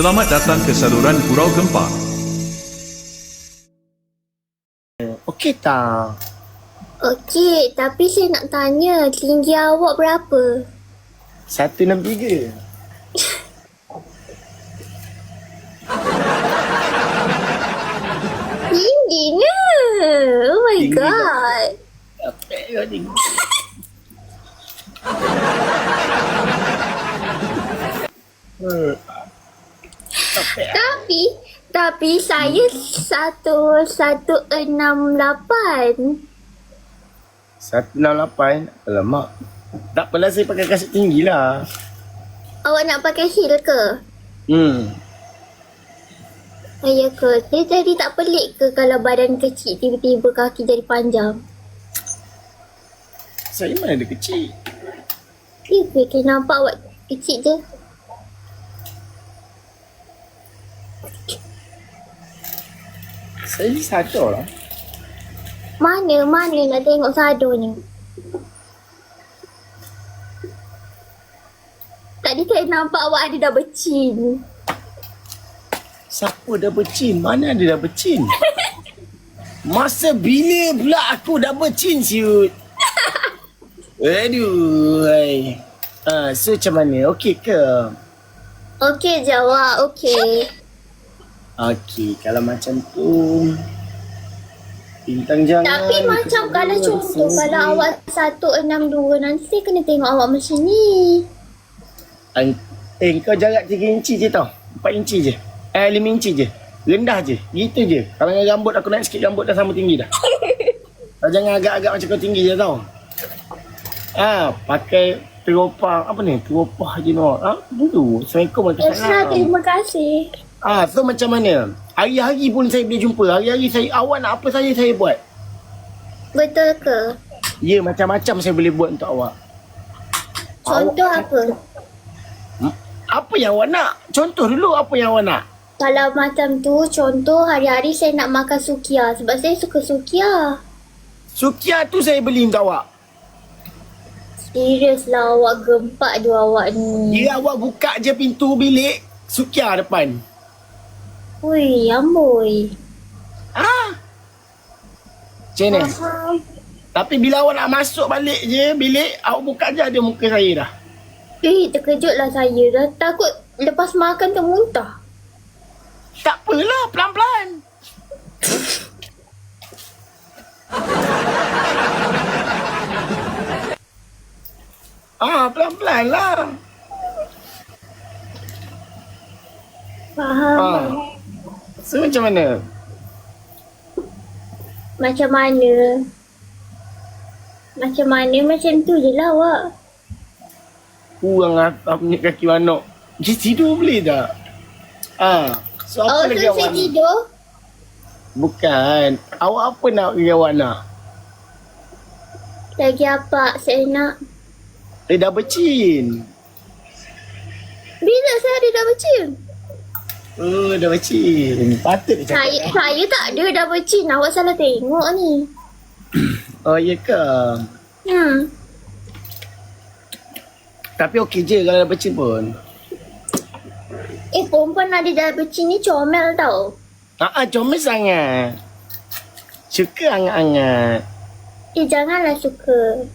Selamat datang ke saluran Gurau Gempa. Okey tak? Okey, tapi saya nak tanya, tinggi awak berapa? 163. Tingginya! Oh my Tinggi god! Apa ni? Eh, Apa? Tapi, tapi saya satu, satu enam lapan. 168. Alamak. Tak apalah saya pakai kasut tinggi lah. Awak nak pakai heel ke? Hmm. Ya ke? Saya jadi tak pelik ke kalau badan kecil tiba-tiba kaki jadi panjang? Saya mana ada kecil? Ya ke? Saya nampak awak kecil je. Saya sadar lah. Mana, mana nak tengok sadonya? Tadi saya nampak awak ada double chin. Siapa dah bercin? Mana ada dah bercin? Masa bila pula aku dah bercin siut? Aduh. hai. Ah, so macam mana? Okey ke? Okey jawab, okey. Okey, kalau macam tu bintang jangan. Tapi macam kalau contoh kalau awak 162 nanti saya kena tengok awak macam ni. An- eh kau jarak 3 inci je tau. 4 inci je. Eh 5 inci je. Rendah je. Gitu je. Kalau dengan rambut aku naik sikit rambut dah sama tinggi dah. Kau jangan agak-agak macam kau tinggi je tau. Ah, pakai teropang apa ni? Teropah je no. Ah, dulu. Assalamualaikum warahmatullahi terima kasih. Ah, so macam mana? Hari-hari pun saya boleh jumpa. Hari-hari saya awak nak apa saja saya buat. Betul ke? Ya, macam-macam saya boleh buat untuk awak. Contoh apa? Hmm? Apa yang awak nak? Contoh dulu apa yang awak nak? Kalau macam tu, contoh hari-hari saya nak makan sukia sebab saya suka sukia. Sukia tu saya beli untuk awak. Serius lah awak gempak dua awak ni. Ya awak buka je pintu bilik Sukia depan Ui, amboi. Ah Macam mana? Faham. Tapi bila awak nak masuk balik je bilik Awak buka je ada muka saya dah Eh, terkejut lah saya. Dah takut lepas makan termuntah. Tak apalah pelan-pelan Ah, pelan-pelan lah. Faham. Ah. So macam mana? Macam mana? Macam mana? Macam tu je lah awak. Kurang atas punya kaki manok. Dia tidur boleh tak? Ah. So apa Oh, lagi awak saya tidur. Bukan. Awak apa nak lagi awak nak? Lagi apa saya nak? Eh dah bercin. Bila saya ada double chin? Oh dah bercin. Patut dia cakap. Saya, saya tak ada double chin. Awak salah tengok ni. Oh ya ke? Hmm. Tapi okey je kalau dah bercin pun. Eh, perempuan ada double chin ni comel tau. Ah, ah comel sangat. Suka angat-angat. Eh, janganlah suka.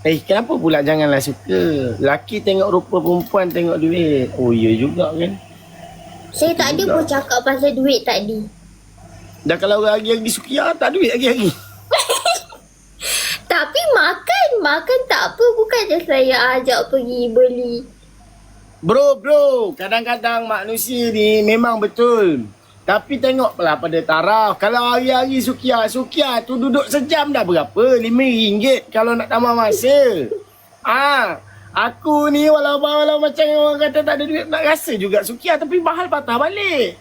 Eh kenapa pula janganlah suka? Laki tengok rupa perempuan tengok duit. Oh ya juga kan. Saya tak ada pun cakap pasal duit tadi. Dah kalau hari-hari sukia tak duit hari-hari. Tapi makan, makan tak apa. Bukannya saya ajak pergi beli. Bro, bro, kadang-kadang manusia ni memang betul. Tapi tengoklah pada taraf. Kalau hari-hari sukia, sukia tu duduk sejam dah berapa? RM5 kalau nak tambah masa. Ah, aku ni walau walau macam orang kata tak ada duit nak rasa juga sukia tapi mahal patah balik.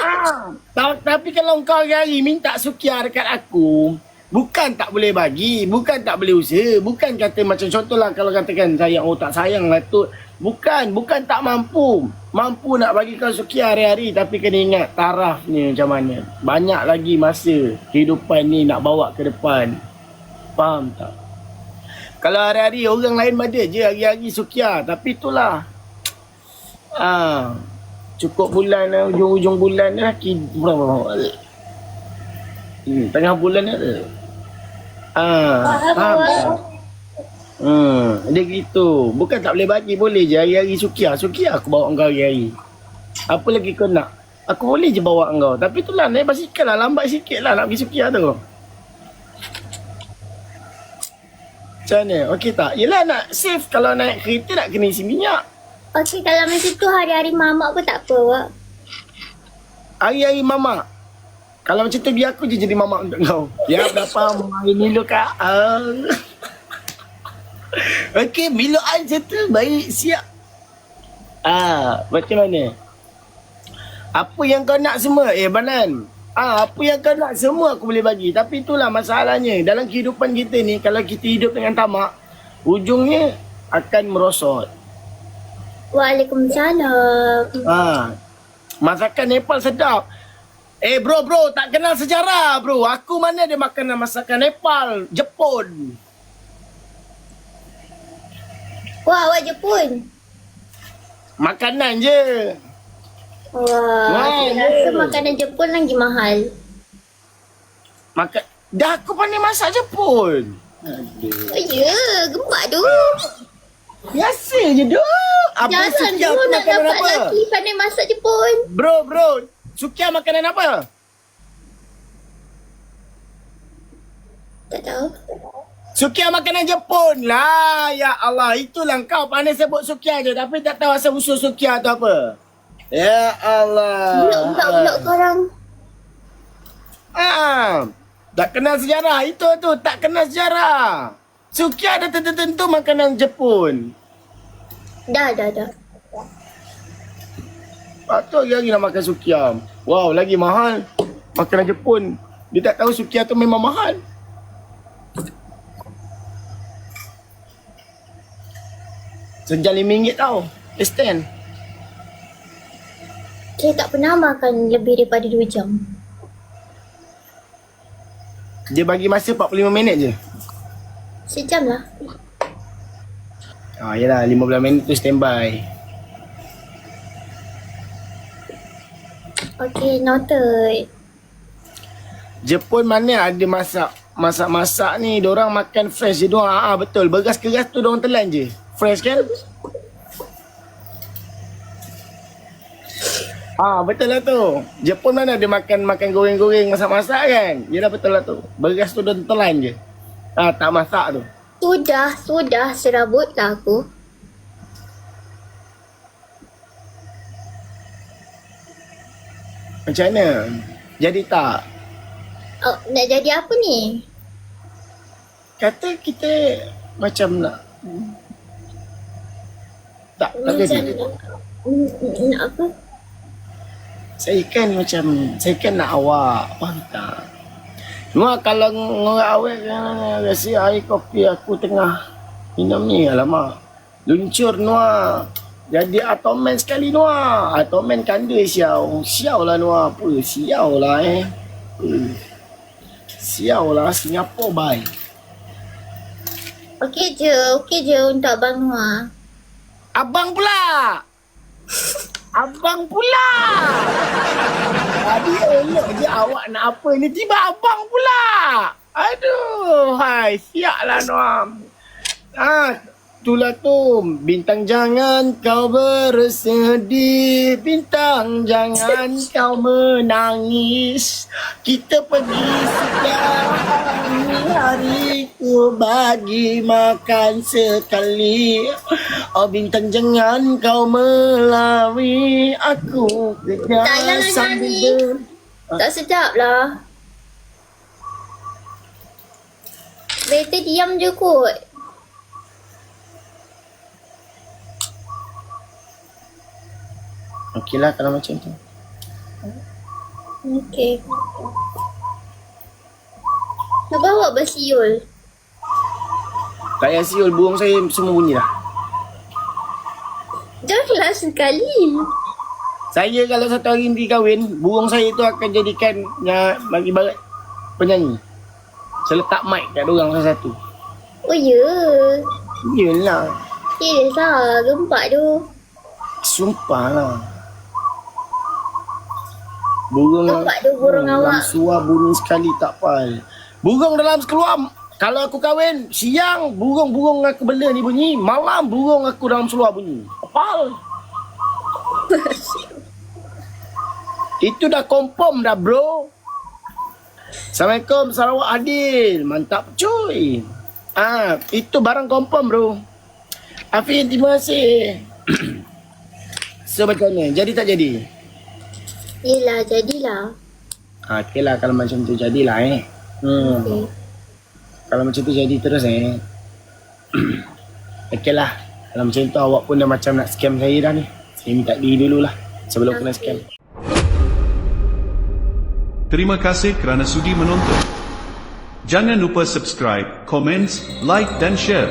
ah, ta- tapi kalau kau hari-hari minta sukia dekat aku, bukan tak boleh bagi, bukan tak boleh usaha, bukan kata macam contohlah kalau katakan sayang, oh tak sayang lah tu. Bukan, bukan tak mampu. Mampu nak bagi kau sukia hari-hari tapi kena ingat taraf ni macam mana. Banyak lagi masa kehidupan ni nak bawa ke depan. Faham tak? Kalau hari-hari orang lain ada je hari-hari sukia tapi itulah. Ah, cukup bulan eh, hujung-hujung bulan dah ki hmm, tengah bulan ada ah Faham, faham awak? Hmm dia gitu. Bukan tak boleh bagi boleh je. Hari-hari sukia sukia aku bawa kau hari-hari. Apa lagi kau nak? Aku boleh je bawa kau. Tapi tu lah naik basikal lah. Lambat sikit lah nak pergi sukia tu. Macam mana? Okey tak? Yelah nak save. Kalau naik kereta nak kena isi minyak. Okey, kalau macam tu hari-hari mamak pun tak apa, Wak. Hari-hari mama. Kalau macam tu biar aku je jadi mama untuk kau. Ya berapa hari Milo kak? Uh. Okey, Milo macam tu baik siap. Ah, macam mana? Apa yang kau nak semua? Eh, Banan. Ah, apa yang kau nak semua aku boleh bagi. Tapi itulah masalahnya. Dalam kehidupan kita ni, kalau kita hidup dengan tamak, ujungnya akan merosot. Waalaikumsalam. Ha. Masakan Nepal sedap. Eh bro bro tak kenal sejarah bro. Aku mana ada makanan masakan Nepal, Jepun. Wah, awak Jepun. Makanan je. Wah, Wah, aku ya. rasa makanan Jepun lagi mahal. Makan Dah aku pandai masak Jepun. Aduh. Oh ya, gempak tu. Biasa je doh. Apa Jangan tu aku nak makanan dapat apa? lelaki pandai masak Jepun. Bro bro, Sukia makanan apa? Tak tahu. Sukia makanan Jepun lah. Ya Allah, itulah kau pandai sebut Sukia je tapi tak tahu asal usul Sukia tu apa. Ya Allah. Budak-budak korang. Ah, tak kenal sejarah. Itu tu tak kenal sejarah. Sukia ada tertentu makanan Jepun. Dah, dah, dah. Patut lagi nak makan sukia. Wow, lagi mahal. Makanan Jepun. Dia tak tahu sukia tu memang mahal. Sejam RM5 tau. Stand. Saya tak pernah makan lebih daripada 2 jam. Dia bagi masa 45 minit je. Sejam lah. Ah, yelah 15 minit tu standby. Okay, noted. Jepun mana ada masak masak-masak ni Diorang makan fresh je Diorang ah, betul Beras keras tu diorang telan je Fresh kan? Ah betul lah tu. Jepun mana ada makan makan goreng-goreng masak-masak kan? Yelah betul lah tu. Beras tu diorang telan je. Ah tak masak tu. Sudah, sudah serabut lah aku. Macam mana? Jadi tak? Oh, nak jadi apa ni? Kata kita Macam nak Tak? Tak jadi. Macam nak, apa? Saya kan macam Saya kan nak awak. Faham tak Cuma kalau ngorang awet kan, Rasa air kopi aku tengah Minum ni. Alamak. Luncur Noah. Jadi atomen sekali Noah. Atomen kanda siau. Siau lah Noah. Apa? Siau lah eh. Hmm. Siau lah Singapore bye. Okey je, okey je untuk Abang Noah. Abang pula. Abang pula. Tadi elok je awak nak apa ni. Tiba abang pula. Aduh Hai Siap lah Noam. Ah, Itulah tu. Bintang jangan kau bersedih. Bintang jangan kau menangis. Kita pergi setiap hari. Ku bagi makan sekali Oh bintang jangan kau melawui Aku kejar Janganlah sambil nyanyi. Tak sedap lah. Better diam je kot. Okey lah kalau macam tu Okey. Nak bawa bersiul. Tak payah siul burung saya semua bunyi dah Janganlah sekali. Saya kalau satu hari nanti kahwin Burung saya tu akan jadikan ya, Bagi barat penyanyi Saya letak mic kat dorang satu-satu Oh ya. Yelah Serius lah. Gempak tu. Sumpah lah Burung Nampak dia burung dalam awak. suar bunyi sekali tak pal. Burung dalam keluar kalau aku kahwin siang burung-burung aku bela ni bunyi, malam burung aku dalam seluar bunyi. Apal? Itu dah confirm dah bro. Assalamualaikum Sarawak Adil. Mantap cuy. Ah, itu barang confirm bro. Afin terima kasih. so macam mana? Jadi tak jadi? Yelah, jadilah. Ha, okey lah kalau macam tu jadilah eh. Hmm. Okay. Kalau macam tu jadi terus eh. okey lah. Kalau macam tu awak pun dah macam nak scam saya dah ni. Saya minta diri dulu lah. Sebelum kena scam. Terima kasih kerana sudi menonton. Jangan lupa subscribe, komen, like dan share.